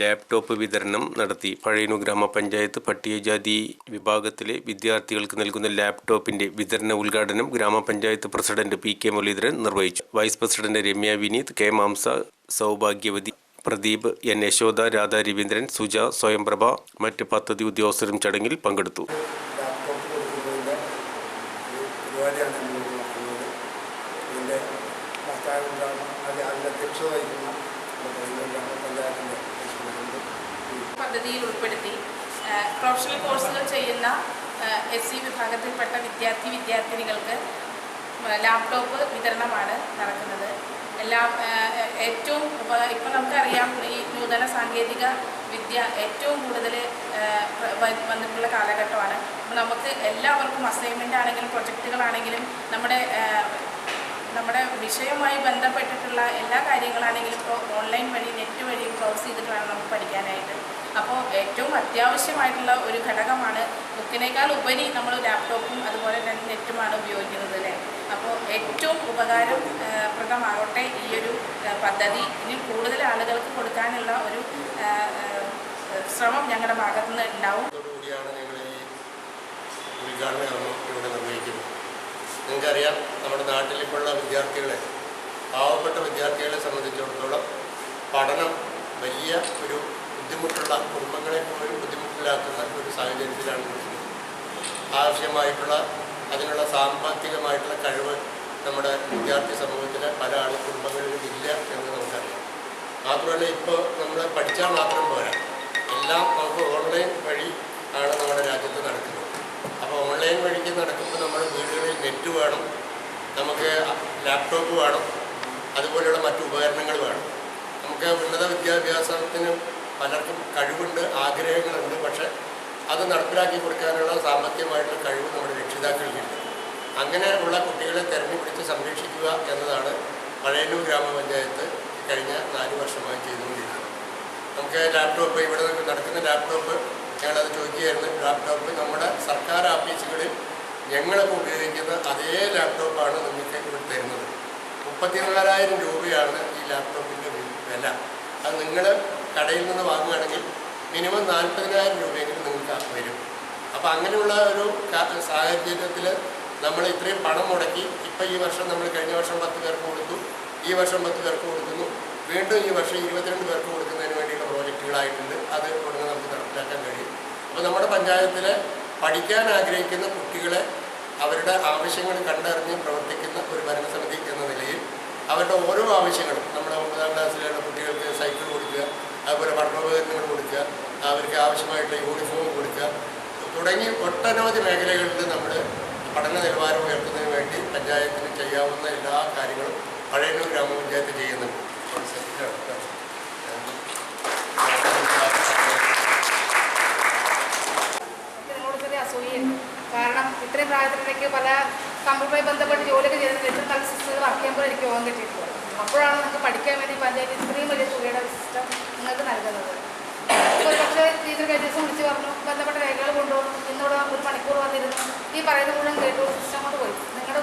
Laptop വിതരണം നടത്തി. പഴയനൂർ ഗ്രാമപഞ്ചായത്ത് പട്ടികജാതി വിഭാഗത്തിലെ വിദ്യാർത്ഥികൾക്ക് നൽകുന്ന ലാപ്ടോപ്പിന്റെ വിതരണ ഉദ്ഘാടനം ഗ്രാമപഞ്ചായത്ത് പ്രസിഡന്റ് പി കെ മുരളീധരൻ നിർവഹിച്ചു. Vice president Ramya Vineeth K മാംസ സൗഭാഗ്യവതി പ്രദീപ് എൻ യശോദ രാധാ രവീന്ദ്രൻ സുജ സ്വയംപ്രഭ മറ്റ് പദ്ധതി ഉദ്യോഗസ്ഥരും ചടങ്ങിൽ പങ്കെടുത്തു. അധ്യക്ഷത വഹിക്കുന്ന പദ്ധതിയിൽ ഉൾപ്പെടുത്തി പ്രൊഫഷണൽ കോഴ്സുകൾ ചെയ്യുന്ന എസ് സി വിഭാഗത്തിൽപ്പെട്ട വിദ്യാർത്ഥി വിദ്യാർത്ഥിനികൾക്ക് ലാപ്ടോപ്പ് വിതരണമാണ് നടക്കുന്നത്. എല്ലാം ഏറ്റവും ഇപ്പം നമുക്കറിയാം ഈ നൂതന സാങ്കേതിക വിദ്യ ഏറ്റവും കൂടുതൽ വന്നിട്ടുള്ള കാലഘട്ടമാണ്. നമുക്ക് എല്ലാവർക്കും അസൈൻമെന്റ് ആണെങ്കിലും പ്രൊജക്റ്റുകളാണെങ്കിലും നമ്മുടെ നമ്മുടെ വിഷയവുമായി ബന്ധപ്പെട്ടിട്ടുള്ള എല്ലാ കാര്യങ്ങളാണെങ്കിലും ഇപ്പോൾ ഓൺലൈൻ വഴി നെറ്റ് വഴി ബ്രൗസ് ചെയ്തിട്ട് വേണം നമുക്ക് പഠിക്കാനായിട്ട്. അപ്പോൾ ഏറ്റവും അത്യാവശ്യമായിട്ടുള്ള ഒരു ഘടകമാണ് ബുക്കിനേക്കാൾ ഉപരി നമ്മൾ ലാപ്ടോപ്പും അതുപോലെ തന്നെ നെറ്റുമാണ് ഉപയോഗിക്കുന്നത് അല്ലേ? അപ്പോൾ ഏറ്റവും ഉപകാരപ്രദമാകട്ടെ ഈ ഒരു പദ്ധതി. ഇനി കൂടുതൽ ആളുകൾക്ക് കൊടുക്കാനുള്ള ഒരു ശ്രമം ഞങ്ങളുടെ ഭാഗത്തുനിന്ന് ഉണ്ടാവും. ഉദ്ഘാടന ഇവിടെ നിർവഹിക്കുന്നത്. നിങ്ങൾക്കറിയാം നമ്മുടെ നാട്ടിലിപ്പോഴുള്ള വിദ്യാർത്ഥികളെ പാവപ്പെട്ട വിദ്യാർത്ഥികളെ സംബന്ധിച്ചിടത്തോളം പഠനം വലിയ ഒരു ബുദ്ധിമുട്ടുള്ള കുടുംബങ്ങളെ പോലും ബുദ്ധിമുട്ടിലാക്കുന്ന ഒരു സാഹചര്യത്തിലാണ് ആവശ്യമായിട്ടുള്ള അതിനുള്ള സാമ്പത്തികമായിട്ടുള്ള കഴിവ് നമ്മുടെ വിദ്യാർത്ഥി സമൂഹത്തിലെ പല ആൾ കുടുംബങ്ങളിലും ഇല്ല എന്ന് നമുക്കറിയാം. മാത്രമല്ല ഇപ്പോൾ നമ്മൾ പഠിച്ചാൽ മാത്രം പോരാ. എല്ലാം നമുക്ക് ഓൺലൈൻ വഴി ആണ് നമ്മുടെ രാജ്യത്ത് നടക്കുന്നത്. അപ്പോൾ ഓൺലൈൻ വഴിക്ക് നടക്കുമ്പോൾ നെറ്റ് വേണം. നമുക്ക് ലാപ്ടോപ്പ് വേണം. അതുപോലെയുള്ള മറ്റു ഉപകരണങ്ങൾ വേണം. നമുക്ക് ഉന്നത വിദ്യാഭ്യാസത്തിന് പലർക്കും കഴിവുണ്ട് ആഗ്രഹങ്ങളുണ്ട്. പക്ഷേ അത് നടപ്പിലാക്കി കൊടുക്കാനുള്ള സാമ്പത്തികമായിട്ടുള്ള കഴിവ് നമ്മുടെ രക്ഷിതാക്കൾക്കുണ്ട് അങ്ങനെ ഉള്ള കുട്ടികളെ തിരഞ്ഞുപിടിച്ച് സംരക്ഷിക്കുക എന്നതാണ് പഴയന്നൂർ ഗ്രാമപഞ്ചായത്ത് കഴിഞ്ഞ നാല് വർഷമായി ചെയ്തുകൊണ്ടിരിക്കുന്നത്. നമുക്ക് ലാപ്ടോപ്പ് ഇവിടെ നടക്കുന്ന ലാപ്ടോപ്പ് ഞങ്ങളത് ചോദിക്കുകയായിരുന്നു. ലാപ്ടോപ്പ് നമ്മുടെ സർക്കാർ ഓഫീസുകളിൽ ഞങ്ങളൊക്കെ ഉപയോഗിക്കുന്ന അതേ ലാപ്ടോപ്പാണ് നിങ്ങൾക്ക് ഇവിടെ തരുന്നത്. മുപ്പത്തിനാലായിരം രൂപയാണ് ഈ ലാപ്ടോപ്പിന്റെ വില. അത് നിങ്ങൾ കടയിൽ നിന്ന് വാങ്ങുകയാണെങ്കിൽ മിനിമം നാൽപ്പതിനായിരം രൂപയെങ്കിലും നിങ്ങൾക്ക് വരും. അപ്പോൾ അങ്ങനെയുള്ള ഒരു സാഹചര്യത്തിൽ നമ്മൾ ഇത്രയും പണം മുടക്കി ഇപ്പം ഈ വർഷം നമ്മൾ കഴിഞ്ഞ വർഷം പത്ത് പേർക്ക് കൊടുത്തു ഈ വർഷം പത്ത് പേർക്ക് കൊടുക്കുന്നു വീണ്ടും ഈ വർഷം ഇരുപത്തിരണ്ട് പേർക്ക് കൊടുക്കുന്നതിന് വേണ്ടിയുള്ള പ്രോജക്റ്റുകളായിട്ടുണ്ട്. അത് ഉടനെ നമുക്ക് നടപ്പിലാക്കാൻ കഴിയും. അപ്പോൾ നമ്മുടെ പഞ്ചായത്തിൽ പഠിക്കാൻ ആഗ്രഹിക്കുന്ന കുട്ടികളെ അവരുടെ ആവശ്യങ്ങൾ കണ്ടറിഞ്ഞ് പ്രവർത്തിക്കുന്ന ഒരു ഭരണസമിതി എന്ന നിലയിൽ അവരുടെ ഓരോ ആവശ്യങ്ങളും നമ്മുടെ ഒമ്പതാം ക്ലാസ്സിലുള്ള കുട്ടികൾക്ക് സൈക്കിൾ കൊടുക്കുക അതുപോലെ പഠനോപകരണങ്ങൾ കൊടുക്കുക അവർക്ക് ആവശ്യമായിട്ടുള്ള യൂണിഫോം കൊടുക്കുക തുടങ്ങി ഒട്ടനവധി മേഖലകളിൽ നമ്മൾ പഠന നിലവാരം ഉയർത്തുന്നതിന് വേണ്ടി പഞ്ചായത്തിന് ചെയ്യാവുന്ന എല്ലാ കാര്യങ്ങളും പഴയന്നൂർ ഗ്രാമപഞ്ചായത്ത് ചെയ്യുന്നുണ്ട്. ഇത്രയും പ്രായത്തിലേക്ക് പല കമ്പ്യൂട്ടറുമായി ബന്ധപ്പെട്ട് ജോലിയൊക്കെ ചെയ്യുന്നത് ഏറ്റവും നല്ല സിസ്റ്റങ്ങൾ വർക്ക് ചെയ്യുമ്പോൾ എനിക്ക് പോകാൻ കിട്ടിയിട്ടുള്ളത് അപ്പോഴാണ് നമുക്ക് പഠിക്കാൻ വേണ്ടി പഞ്ചായത്ത് ഇത്രയും വലിയ തുകയുടെ സിസ്റ്റം നിങ്ങൾക്ക് നൽകുന്നത്. ഒരു പക്ഷേ ടീച്ചർ കഴിഞ്ഞ ദിവസം വിളിച്ച് പറഞ്ഞു ബന്ധപ്പെട്ട രേഖകൾ കൊണ്ടുവന്നു ഇന്നോട് ഒരു മണിക്കൂർ വന്നിരുന്നു. ഈ പറയുന്ന മുഴുവൻ കേട്ടു.